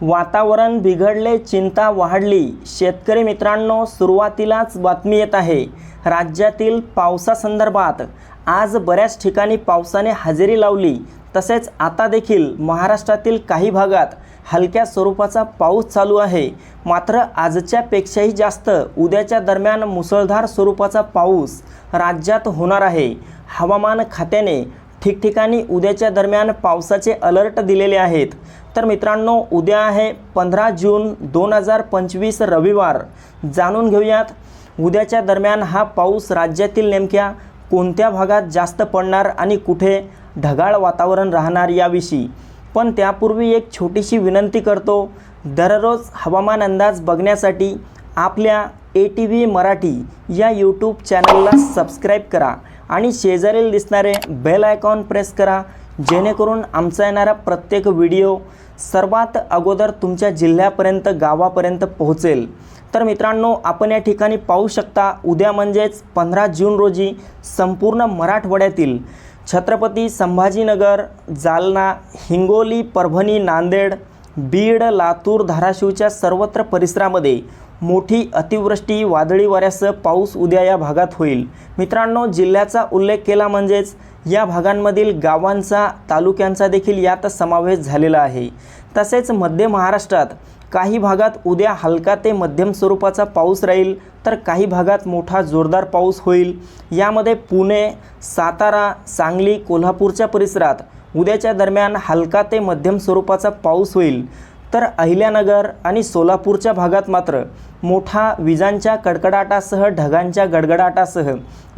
वातावरण बिघडले चिंता वाढली. शेतकरी मित्रांनो सुरुवातीलाच बातमी येत आहे राज्यातील पावसासंदर्भात. आज बऱ्याच ठिकाणी पावसाने हजेरी लावली. तसेच आता देखील महाराष्ट्रातील काही भागात हलक्या स्वरूपाचा पाऊस चालू आहे. मात्र आजच्यापेक्षाही जास्त उद्याच्या दरम्यान मुसळधार स्वरूपाचा पाऊस राज्यात होणार आहे. हवामान खात्याने ठिकठिकाणी उद्याच्या दरम्यान पावसाचे अलर्ट दिलेले आहेत. तर मित्रांनो उद्या आहे पंधरा जून दोन हजार पंचवीस रविवार. जाणून घेऊयात उद्याच्या दरम्यान हा पाऊस राज्यातील नेमक्या कोणत्या भागात जास्त पडणार आणि कुठे ढगाळ वातावरण राहणार याविषयी. पण त्यापूर्वी एक छोटीशी विनंती करतो दररोज हवामान अंदाज बघण्यासाठी आपल्या ए टी व्ही मराठी या यूट्यूब चॅनलला सबस्क्राईब करा आणि शेजारील दिसणारे बेल आयकॉन प्रेस करा जेणेकरून आमचा येणारा प्रत्येक व्हिडिओ सर्वात अगोदर तुमच्या जिल्ह्यापर्यंत गावापर्यंत पोहोचेल. तर मित्रांनो आपण या ठिकाणी पाहू शकता उद्या म्हणजेच पंधरा जून रोजी संपूर्ण मराठवाड्यातील छत्रपती संभाजीनगर जालना हिंगोली परभणी नांदेड बीड लातूर धाराशिवच्या सर्वत्र परिसरामध्ये मोठी अतिवृष्टी वादळी वाऱ्यासह पाऊस उद्या या भागात होईल. मित्रांनो जिल्ह्याचा उल्लेख केला म्हणजेच या भागांमधील गावांचा तालुक्यांचा देखील यात समावेश झालेला आहे. तसेच मध्य महाराष्ट्रात काही भागात उद्या हलका ते मध्यम स्वरूपाचा पाऊस राहील तर काही भागात मोठा जोरदार पाऊस होईल. यामध्ये पुणे सातारा सांगली कोल्हापूरच्या परिसरात उद्याच्या दरम्यान हलका ते मध्यम स्वरूपाचा पाऊस होईल. तर अहिल्यानगर आणि सोलापूरच्या भागात मात्र मोठा विजांच्या कडकडाटासह ढगांच्या गडगडाटासह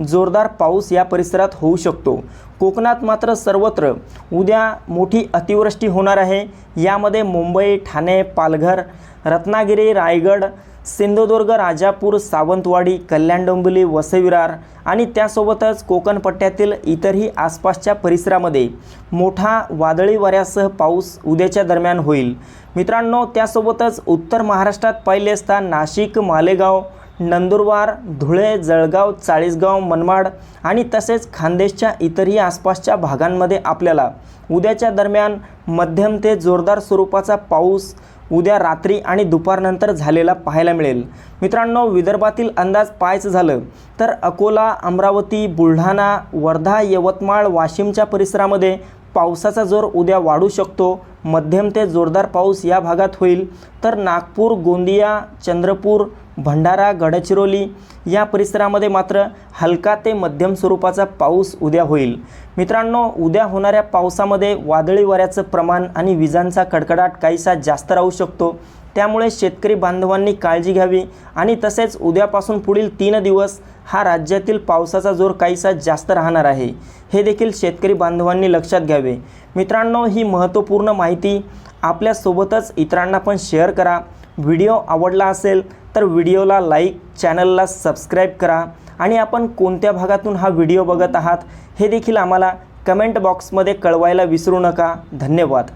जोरदार पाऊस या परिसरात होऊ शकतो. कोकणात मात्र सर्वत्र उद्या मोठी अतिवृष्टी होणार आहे. यामध्ये मुंबई ठाणे पालघर रत्नागिरी रायगड सिंधुदुर्ग राजापूर सावंतवाडी कल्याण डोंबिवली वसविरार आणि त्यासोबतच कोकण पट्ट्यातील इतरही आसपासच्या परिसरामध्ये मोठा वादळी वाऱ्यासह पाऊस उद्याच्या दरम्यान होईल. मित्रांनो त्यासोबतच उत्तर महाराष्ट्रात पाहिले असता नाशिक मालेगाव नंदुरबार धुळे जळगाव चाळीसगाव मनमाड आणि तसेच खानदेशच्या इतरही आसपासच्या भागांमध्ये आपल्याला उद्याच्या दरम्यान मध्यम ते जोरदार स्वरूपाचा पाऊस उद्या रात्री आणि दुपारनंतर झालेला पाहायला मिळेल. मित्रांनो विदर्भातील अंदाज पाहायचं झालं तर अकोला अमरावती बुलढाणा वर्धा यवतमाळ वाशिमच्या परिसरामध्ये पावसाचा जोर उद्या वाढू शकतो. मध्यम ते जोरदार पाऊस या भागात होईल. तर नागपूर गोंदिया चंद्रपूर भंडारा गडचिरोली या परिसरामध्ये मात्र हलका ते मध्यम स्वरूपाचा पाऊस उद्या होईल. मित्रांनो उद्या होणाऱ्या पावसामध्ये वादळी वाऱ्याचं प्रमाण आणि विजांचा कडकडाट काहीसा जास्त राहू शकतो. त्यामुळे शेतकरी बांधवांनी काळजी घ्यावी आणि तसेच उद्यापासून पुढील तीन दिवस हा राज्यातील पावसाचा जोर काहीसा जास्त राहणार आहे. हे देखील शेतकरी बांधवांनी लक्षात घ्यावे. मित्रांनो ही महत्त्वपूर्ण माहिती आपल्यासोबतच इतरांना पण शेअर करा. व्हिडिओ आवडला असेल तर व्हिडिओला लाईक चॅनलला सबस्क्राईब करा. आणि आपण कोणत्या भागातून हा व्हिडिओ बघत आहात हे देखील आम्हाला कमेंट बॉक्समध्ये कळवायला विसरू नका. धन्यवाद.